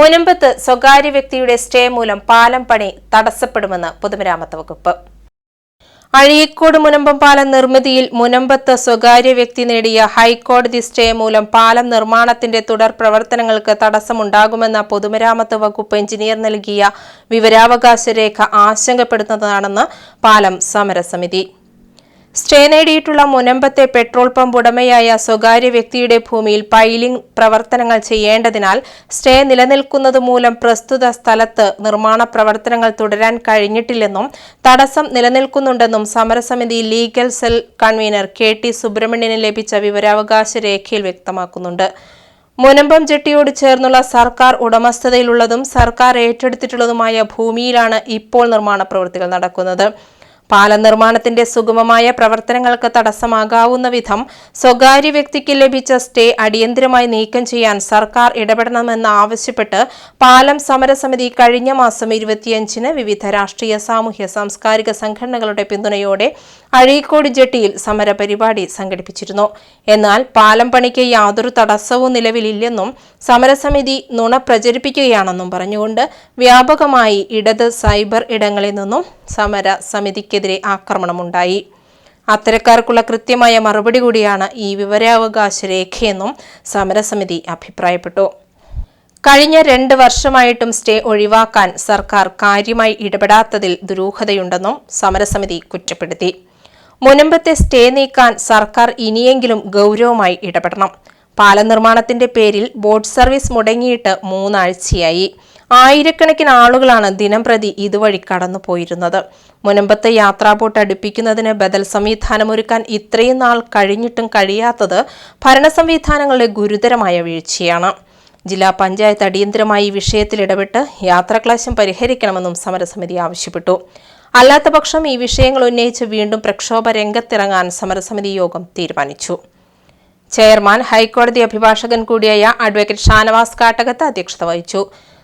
മുനമ്പത്ത് സ്വകാര്യ വ്യക്തിയുടെ സ്റ്റേ മൂലം പാലം പണി തടസ്സപ്പെടുമെന്ന് പൊതുമരാമത്ത് വകുപ്പ്. അഴീക്കോട് മുനമ്പം പാലം നിർമ്മിതിയിൽ മുനമ്പത്ത് സ്വകാര്യ വ്യക്തി നേടിയ ഹൈക്കോടതി സ്റ്റേ മൂലം പാലം നിർമ്മാണത്തിന്റെ തുടർ പ്രവർത്തനങ്ങൾക്ക് തടസ്സമുണ്ടാകുമെന്ന പൊതുമരാമത്ത് വകുപ്പ് എഞ്ചിനീയർ നൽകിയ വിവരാവകാശ രേഖ ആശങ്കപ്പെടുന്നതാണെന്ന് പാലം സമരസമിതി. സ്റ്റേ നേടിയിട്ടുള്ള മുനമ്പത്തെ പെട്രോൾ പമ്പ് ഉടമയായ സ്വകാര്യ വ്യക്തിയുടെ ഭൂമിയിൽ പൈലിംഗ് പ്രവർത്തനങ്ങൾ ചെയ്യേണ്ടതിനാൽ സ്റ്റേ നിലനിൽക്കുന്നത് മൂലം പ്രസ്തുത സ്ഥലത്ത് നിർമ്മാണ പ്രവർത്തനങ്ങൾ തുടരാൻ കഴിഞ്ഞിട്ടില്ലെന്നും തടസ്സം നിലനിൽക്കുന്നുണ്ടെന്നും സമരസമിതി legal cell convener K T സുബ്രഹ്മണ്യന് ലഭിച്ച വിവരാവകാശ രേഖയിൽ വ്യക്തമാക്കുന്നുണ്ട്. മുനമ്പം ജെട്ടിയോട് ചേർന്നുള്ള സർക്കാർ ഉടമസ്ഥതയിലുള്ളതും സർക്കാർ ഏറ്റെടുത്തിട്ടുള്ളതുമായ ഭൂമിയിലാണ് ഇപ്പോൾ നിർമ്മാണ പ്രവൃത്തികൾ നടക്കുന്നത്. പാലം നിർമ്മാണത്തിന്റെ സുഗമമായ പ്രവർത്തനങ്ങൾക്ക് തടസ്സമാകാവുന്ന വിധം സ്വകാര്യ വ്യക്തിക്ക് ലഭിച്ച സ്റ്റേ അടിയന്തരമായി നീക്കം ചെയ്യാൻ സർക്കാർ ഇടപെടണമെന്ന് ആവശ്യപ്പെട്ട് പാലം സമരസമിതി കഴിഞ്ഞ മാസം ഇരുപത്തിയഞ്ചിന് വിവിധ രാഷ്ട്രീയ സാമൂഹ്യ സാംസ്കാരിക സംഘടനകളുടെ പിന്തുണയോടെ അഴീക്കോട് ജെട്ടിയിൽ സമരപരിപാടി സംഘടിപ്പിച്ചിരുന്നു. എന്നാൽ പാലം പണിക്ക് യാതൊരു തടസ്സവും നിലവിലില്ലെന്നും സമരസമിതി നുണ പ്രചരിപ്പിക്കുകയാണെന്നും പറഞ്ഞുകൊണ്ട് വ്യാപകമായി ഇടത് സൈബർ ഇടങ്ങളിൽ നിന്നും സമര സമിതിക്കെതിരെ ആക്രമണമുണ്ടായി. അത്തരക്കാർക്കുള്ള കൃത്യമായ മറുപടി കൂടിയാണ് ഈ വിവരാവകാശ രേഖയെന്നും സമരസമിതി അഭിപ്രായപ്പെട്ടു. കഴിഞ്ഞ രണ്ട് വർഷമായിട്ടും സ്റ്റേ ഒഴിവാക്കാൻ സർക്കാർ കാര്യമായി ഇടപെടാത്തതിൽ ദുരൂഹതയുണ്ടെന്നും സമരസമിതി കുറ്റപ്പെടുത്തി. മുനമ്പത്തെ സ്റ്റേ നീക്കാൻ സർക്കാർ ഇനിയെങ്കിലും ഗൗരവമായി ഇടപെടണം. പാലം നിർമ്മാണത്തിന്റെ പേരിൽ ബോട്ട് സർവീസ് മുടങ്ങിയിട്ട് മൂന്നാഴ്ചയായി. ആയിരക്കണക്കിന് ആളുകളാണ് ദിനം പ്രതി ഇതുവഴി കടന്നുപോയിരുന്നത്. മുനമ്പത്തെ യാത്രാ ബോട്ട് അടുപ്പിക്കുന്നതിന് ബദൽ സംവിധാനമൊരുക്കാൻ ഇത്രയും നാൾ കഴിഞ്ഞിട്ടും കഴിയാത്തത് ഭരണ സംവിധാനങ്ങളുടെ ഗുരുതരമായ വീഴ്ചയാണ്. ജില്ലാ പഞ്ചായത്ത് അടിയന്തരമായി ഈ വിഷയത്തിൽ ഇടപെട്ട് യാത്രാക്ലാശം പരിഹരിക്കണമെന്നും സമരസമിതി ആവശ്യപ്പെട്ടു. അല്ലാത്തപക്ഷം ഈ വിഷയങ്ങൾ ഉന്നയിച്ച് വീണ്ടും പ്രക്ഷോഭ രംഗത്തിറങ്ങാൻ സമരസമിതി യോഗം തീരുമാനിച്ചു. ചെയർമാൻ ഹൈക്കോടതി അഭിഭാഷകൻ കൂടിയായ അഡ്വക്കേറ്റ് ഷാനവാസ് കാട്ടകത്ത് അധ്യക്ഷത വഹിച്ചു.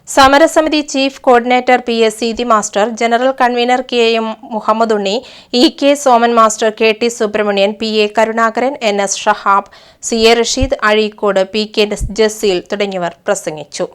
സമരസമിതി chief coordinator P S Seethi master general convener K M Muhammad Unni E K Soman master K T Subramanian P A Karunakaran N S Shahab C A Rasheed Azhikode P K Jaseel തുടങ്ങിയവർ പ്രസംഗിച്ചു.